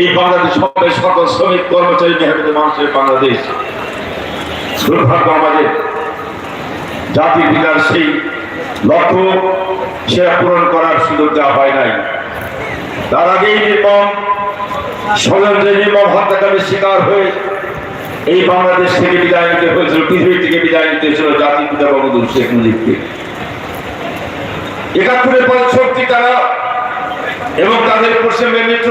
এই বাংলাদেশ সবাই সকল শ্রমিক, কর্মচারী মেহনত মানুষের বাংলাদেশ। দুর্ভাগ্য আমাদের জাতির পিতার সেই লক্ষ্য সেটা পূরণ করার সুযোগ দেওয়া হয় নাই। তার আগেই নির্মম ষড়যন্ত্রের নির্মম হত্যাকাণ্ডের শিকার হয়ে এই বাংলাদেশ থেকে বিদায় নিতে হয়েছিল, পৃথিবী থেকে বিদায় নিতে হয়েছিল জাতির পিতা বঙ্গবন্ধু শেখ মুজিবকে। একাত্তরের পর শক্তি তারা এবং তাদের পশ্চিমবঙ্গের মিত্র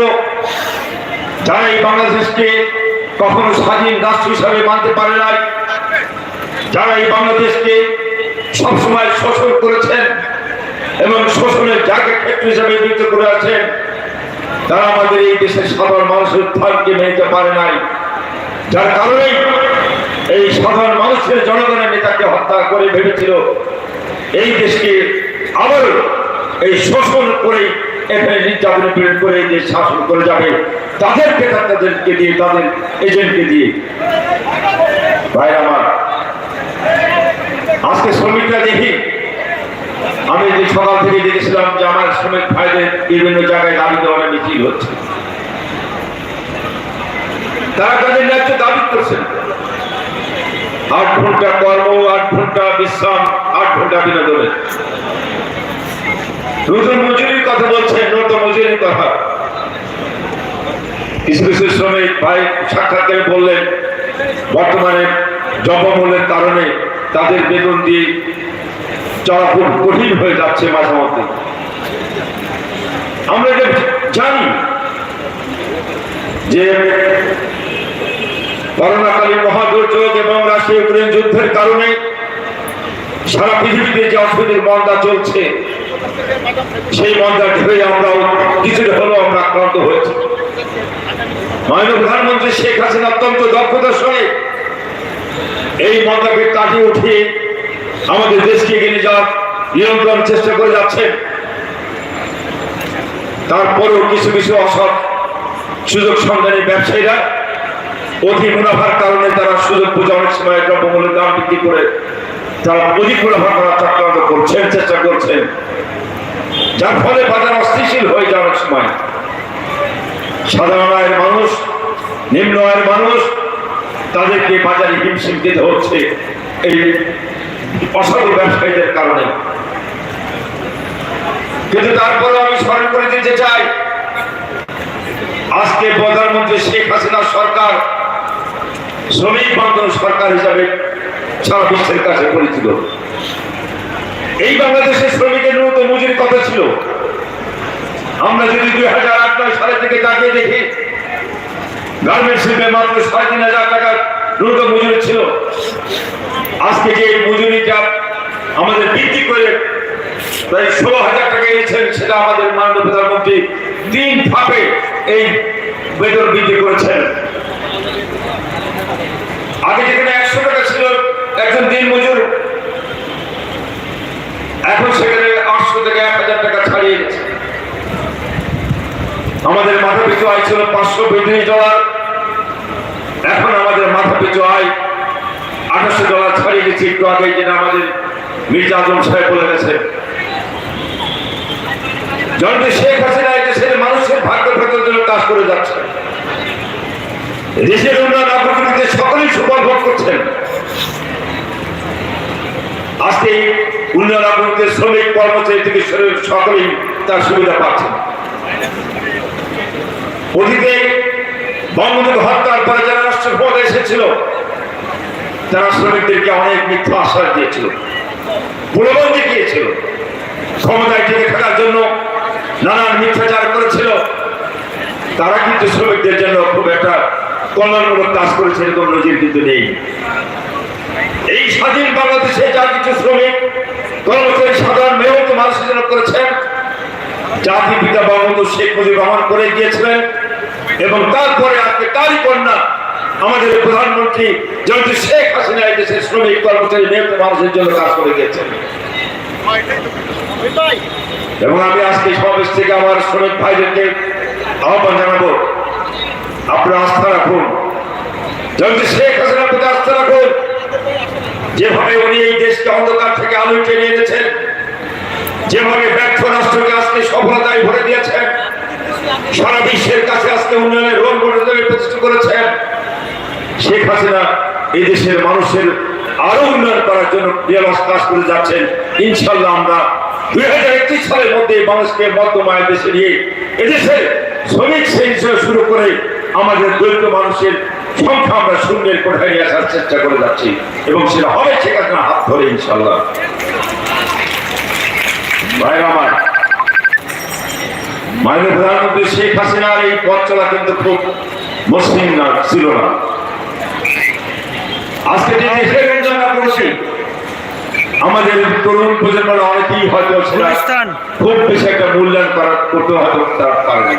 যারা এই বাংলাদেশকে কখনো স্বাধীন রাষ্ট্র হিসাবে মানতে পারে নাই, যারা এই বাংলাদেশকে সবসময় শোষণ করেছেন এবং শোষণের যাকে ক্ষেত্র হিসাবে বিবেচিত করে আছেন, তারা আমাদের এই দেশের সাধারণ মানুষের উত্থানকে মেনে পারে নাই। যার কারণেই এই সাধারণ মানুষের জনগণের নেতাকে হত্যা করে ভেবেছিল, এই দেশকে আবার এই শোষণ করে শাসন করে যাবে তাদেরকে দিয়ে, তাদের এজেন্টকে দিয়ে। ভাই আমার, আজকে শ্রমিকরা দেখি, আমি যে সকাল থেকে দেখেছিলাম যে আমার শ্রমিক ভাইদের বিভিন্ন জায়গায় দাবি দেওয়ার মিছিল হচ্ছে। তারা তাদের ন্যায্য দাবি করছেন। আট ঘণ্টা কর্ম, আট ঘণ্টা বিশ্রাম, আট ঘণ্টা বিনোদনের। নতুন মজুরির কথা বলছেন নতুন মজুরির কথা। কিছু কিছু শ্রমিক ভাই সাক্ষাৎকারে বললেন, বর্তমানে জপমূল্যের কারণে তাদের বেতন দিয়ে চলা খুব কঠিন হয়ে যাচ্ছে মাঝে মধ্যে। আমরা এটা জানি যে করোনাকালীন মহাদুর্যোগ এবং রাশিয়া ইউক্রেন যুদ্ধের কারণে সারা পৃথিবীতে যে অর্থনৈতিক মন্দা চলছে, সেই মন্দা ঢেলে আমরাও কিছুটা হলেও আমরা আক্রান্ত হয়েছি। মাননীয় প্রধানমন্ত্রী শেখ হাসিনা অত্যন্ত দক্ষতার সঙ্গে এই মন্দাকে কাটিয়ে উঠিয়ে আমাদের দেশকে এগিয়ে যাওয়ার নিয়ন্ত্রণ চেষ্টা করে যাচ্ছেন। তারপরেও কিছু কিছু অসৎ সুযোগ সন্ধানী ব্যবসায়ীরা অধিক মুনাফার কারণে তারা সুযোগ বুঝে অনেক সময় দ্রব্যমূল্যের দাম বৃদ্ধি করে তারা অধিক মুনাফা চক্রান্ত করছেন, চেষ্টা করছেন, যার ফলে বাজার অস্থিতিশীল হয়ে অনেক সময় সাধারণ আয়ের মানুষ, নিম্ন আয়ের মানুষ তাদেরকে বাজারে হিমশিম দিতে হচ্ছে। এই অসাধু ব্যবসায়ীদের কারণে। কিন্তু তারপরে আমি স্মরণ করে দিতে চাই, আজকে প্রধানমন্ত্রী শেখ হাসিনা সরকার, শ্রমিক বান্ধব সরকার হিসাবে সারা বিশ্বের কাছে পরিচিত। এই বাংলাদেশের শ্রমিকের ন্যূনতম মজুরি কত ছিল। আমরা যদি দুই হাজার আট নয় সালে থেকে তাকিয়ে দেখি গার্মেন্টস শিল্পে মাত্র সাড়ে তিন হাজার টাকার ন্যূনতম মজুরি ছিল। আজকে যে এই মজুরিটা আমাদের বৃদ্ধি করে প্রায় ষোলো হাজার টাকা এনেছেন, সেটা আমাদের মাননীয় প্রধানমন্ত্রী তিন ধাপে এই বেতন বৃদ্ধি করেছেন। আগে যেখানে একশো টাকা একজন দিন মজুর। এখন সেখানে আটশো থেকে এক হাজার টাকা ছাড়িয়ে গেছে। আমাদের মাথা পিছু আয় ছিল পাঁচশো পঁয়ত্রিশ ডলার। এখন আমাদের মাথা পিছু আয় আঠাশশো ডলার ছাড়িয়ে গেছে। একটু আগে যেটা আমাদের মির্জা আজম সাহেব বলে গেছে। জনকে শেখ হাসিনা এই দেশের মানুষের ভাগ্য ভেতর জন্য কাজ করে যাচ্ছে। দেশের উন্নয়ন অগ্রগতিতে সকলেই সুফল ভোগ করছেন আজকে এই উন্নয়ন অগ্রগতিতে শ্রমিক, কর্মচারী থেকে সকলেই তার সুবিধা পাচ্ছেন অতীতে বঙ্গবন্ধু হত্যার পরে যারা রাষ্ট্র রাষ্ট্রপতি এসেছিল, তারা শ্রমিকদেরকে অনেক মিথ্যা আশ্বাস দিয়েছিল প্রলোভন দেখিয়েছিল ক্ষমতায় টিকে থাকার জন্য নানান মিথ্যাচার করেছিল। তারা কিন্তু শ্রমিকদের জন্য খুব একটা কল্যাণমূলক কাজ করেছে, এরকম নজির কিন্তু নেই। এই স্বাধীন বাংলাদেশে যা কিছু শ্রমিক কর্মচারী সাধারণ মেহনত মানুষের জন্য করেছেন। জাতি পিতা বঙ্গবন্ধু শেখ মুজিবুর রহমান করে গিয়েছিলেন এবং তারপরে আজকে তারই কন্যা আমাদের প্রধানমন্ত্রী যেহেতু শেখ হাসিনা দেশের শ্রমিক, কর্মচারী মেহনত মানুষের জন্য করে গিয়েছেন। এবং আমি আজকে সমাবেশ থেকে আমার শ্রমিক ভাইদেরকে আহ্বান জানাব। আপনারা আস্থা রাখুন। যেহেতু শেখ হাসিনার প্রতি আস্থা রাখুন। যেভাবে উনি এই দেশকে অন্ধকার থেকে আলো টেনে এনেছেন, যেভাবে ব্যর্থ রাষ্ট্রকে আজকে সফলতায় ভরে দিয়েছেন, সারা বিশ্বের কাছে আজকে উন্নয়নের রোল মডেল প্রতিষ্ঠা করেছেন, শেখ হাসিনা এই দেশের মানুষের আরও উন্নয়ন করার জন্য কাজ করে যাচ্ছেন। ইনশাল্লাহ আমরা দুই হাজার একত্রিশ সালের মধ্যে মানুষকে মধ্যমায় দেশে নিয়ে এদেশের শ্রমিক থেকে শুরু করে আমাদের দরিদ্র মানুষের সংখ্যা আমরা শূন্যের কোঠায় নিয়ে আসার চেষ্টা করে যাচ্ছি। এবং সেটা হবে হাসিনার হাত ধরে ইনশাল্লাহ ভাই আমার মাননীয় প্রধানমন্ত্রী শেখ হাসিনার এই পথ চলা কিন্তু খুব মসৃণ না ছিল না। আজকে যে দেশের আমরা করছি আমাদের তরুণ প্রজন্মের অনেকেই হয়তো খুব বেশি একটা মূল্যায়ন করা করতে হয়তো তারা পারে না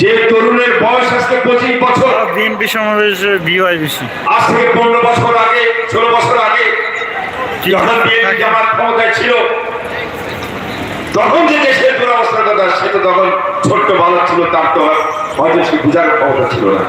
যে তরুণের বয়স আজকে পঁচিশ বছর বিএনপি সমাবেশে বিওয়াই বেশি। আজ থেকে পনেরো বছর আগে ষোলো বছর আগে যখন বিএনপি জামাত ক্ষমতায় ছিল তখন যে দেশের দুরবস্থার কথা সেটা তখন ছোট্ট বালক ছিল তার তো হয়তো সে বুঝার ক্ষমতা ছিল না।